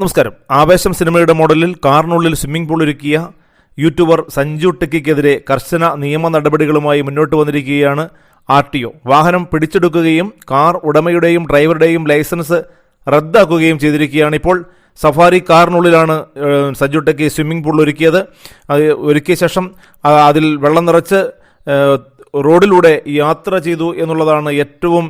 നമസ്കാരം. ആവേശം സിനിമയുടെ മോഡലിൽ കാറിനുള്ളിൽ സ്വിമ്മിംഗ് പൂൾ ഒരുക്കിയ യൂട്യൂബർ സഞ്ജു ടെക്കിക്കെതിരെ കർശന നിയമ നടപടികളുമായി മുന്നോട്ട് വന്നിരിക്കുകയാണ് ആർ ടി ഒ. വാഹനം പിടിച്ചെടുക്കുകയും കാർ ഉടമയുടെയും ഡ്രൈവറുടെയും ലൈസൻസ് റദ്ദാക്കുകയും ചെയ്തിരിക്കുകയാണ്. ഇപ്പോൾ സഫാരി കാറിനുള്ളിലാണ് സഞ്ജു ടെക്കി സ്വിമ്മിംഗ് പൂൾ ഒരുക്കിയത്. ഒരുക്കിയ ശേഷം അതിൽ വെള്ളം നിറച്ച് റോഡിലൂടെ യാത്ര ചെയ്തു എന്നുള്ളതാണ് ഏറ്റവും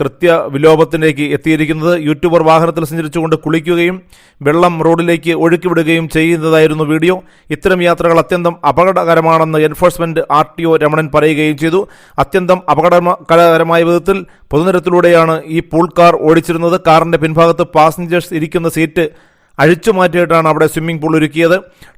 കൃത്യ വിലോപത്തിലേക്ക് എത്തിയിരിക്കുന്നത്. യൂട്യൂബർ വാഹനത്തിൽ സഞ്ചരിച്ചുകൊണ്ട് കുളിക്കുകയും വെള്ളം റോഡിലേക്ക് ഒഴുക്കിവിടുകയും ചെയ്യുന്നതായിരുന്നു വീഡിയോ. ഇത്തരം യാത്രകൾ അത്യന്തം അപകടകരമാണെന്ന് enforcement R T O Ramanan പറയുകയും ചെയ്തു. അത്യന്തം അപകടകരമായ വിധത്തിൽ പൊതുനിരത്തിലൂടെയാണ് ഈ പൂൾ കാർ ഓടിച്ചിരുന്നത്. കാറിന്റെ പിൻഭാഗത്ത് പാസഞ്ചേഴ്സ് ഇരിക്കുന്ന സീറ്റ് അഴിച്ചു മാറ്റിയിട്ടാണ് അവിടെ സ്വിമ്മിംഗ് പൂൾ ഒരുക്കിയത്.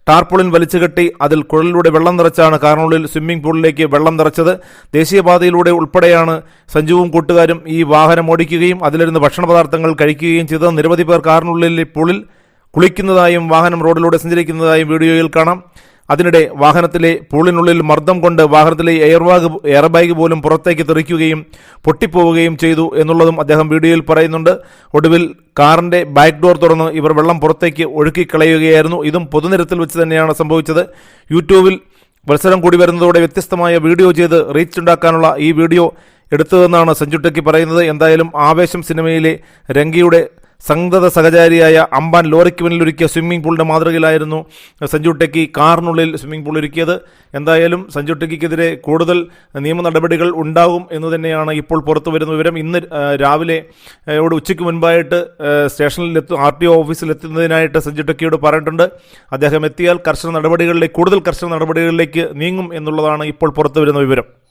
ടാർപോളിൻ വലിച്ചു കെട്ടി അതിൽ കുഴലിലൂടെ വെള്ളം നിറച്ചാണ് കാറിനുള്ളിൽ സ്വിമ്മിംഗ് പൂളിലേക്ക് വെള്ളം നിറച്ചത്. ദേശീയപാതയിലൂടെ ഉൾപ്പെടെയാണ് സഞ്ജുവും കൂട്ടുകാരും ഈ വാഹനം ഓടിക്കുകയും അതിലിരുന്ന് ഭക്ഷണ പദാർത്ഥങ്ങൾ കഴിക്കുകയും ചെയ്തത്. നിരവധി പേർ കാറിനുള്ളിൽ പൂളിൽ കുളിക്കുന്നതായും വാഹനം റോഡിലൂടെ സഞ്ചരിക്കുന്നതായും വീഡിയോയിൽ കാണാം. അതിനിടെ വാഹനത്തിലെ പൂളിനുള്ളിൽ മർദ്ദം കൊണ്ട് വാഹനത്തിലെ എയർബാഗ് എയർബാഗ് പോലും പുറത്തേക്ക് തെറിക്കുകയും പൊട്ടിപ്പോവുകയും ചെയ്തു എന്നുള്ളതും അദ്ദേഹം വീഡിയോയിൽ പറയുന്നുണ്ട്. ഒടുവിൽ കാറിന്റെ ബാക്ക് ഡോർ തുറന്ന് ഇവർ വെള്ളം പുറത്തേക്ക് ഒഴുക്കിക്കളയുകയായിരുന്നു. ഇതും പൊതുനിരത്തിൽ വെച്ച് തന്നെയാണ് സംഭവിച്ചത്. യൂട്യൂബിൽ മത്സരം കൂടി വരുന്നതോടെ വ്യത്യസ്തമായ വീഡിയോ ചെയ്ത് റീച്ച് ഉണ്ടാക്കാനുള്ള ഈ വീഡിയോ എടുത്തതെന്നാണ് സഞ്ജു ടെക്കി പറയുന്നത്. എന്തായാലും ആവേശം സിനിമയിലെ രംഗിയുടെ സംഗത സഹചാരിയായ അമ്പാൻ ലോറിക്ക് മുന്നിൽ ഒരുക്കിയ സ്വിമ്മിംഗ് പൂളിന്റെ മാതൃകയിലായിരുന്നു സഞ്ജു ടെക്കി കാറിനുള്ളിൽ സ്വിമ്മിംഗ് പൂൾ ഒരുക്കിയത്. എന്തായാലും സഞ്ജു ടെക്കിക്കെതിരെ കൂടുതൽ നിയമ നടപടികൾ ഉണ്ടാകും എന്ന് തന്നെയാണ് ഇപ്പോൾ പുറത്തു വരുന്ന വിവരം. ഇന്ന് രാവിലെ ഇവിടെ ഉച്ചയ്ക്ക് മുൻപായിട്ട് എത്തും ആർ ടി ഒ ഓഫീസിൽ എത്തുന്നതിനായിട്ട് സഞ്ജു ടെക്കിയോട് പറഞ്ഞിട്ടുണ്ട്. അദ്ദേഹം എത്തിയാൽ കർശന നടപടികളിലേക്ക് കൂടുതൽ കർശന നടപടികളിലേക്ക് നീങ്ങും എന്നുള്ളതാണ് ഇപ്പോൾ പുറത്തു വരുന്ന വിവരം.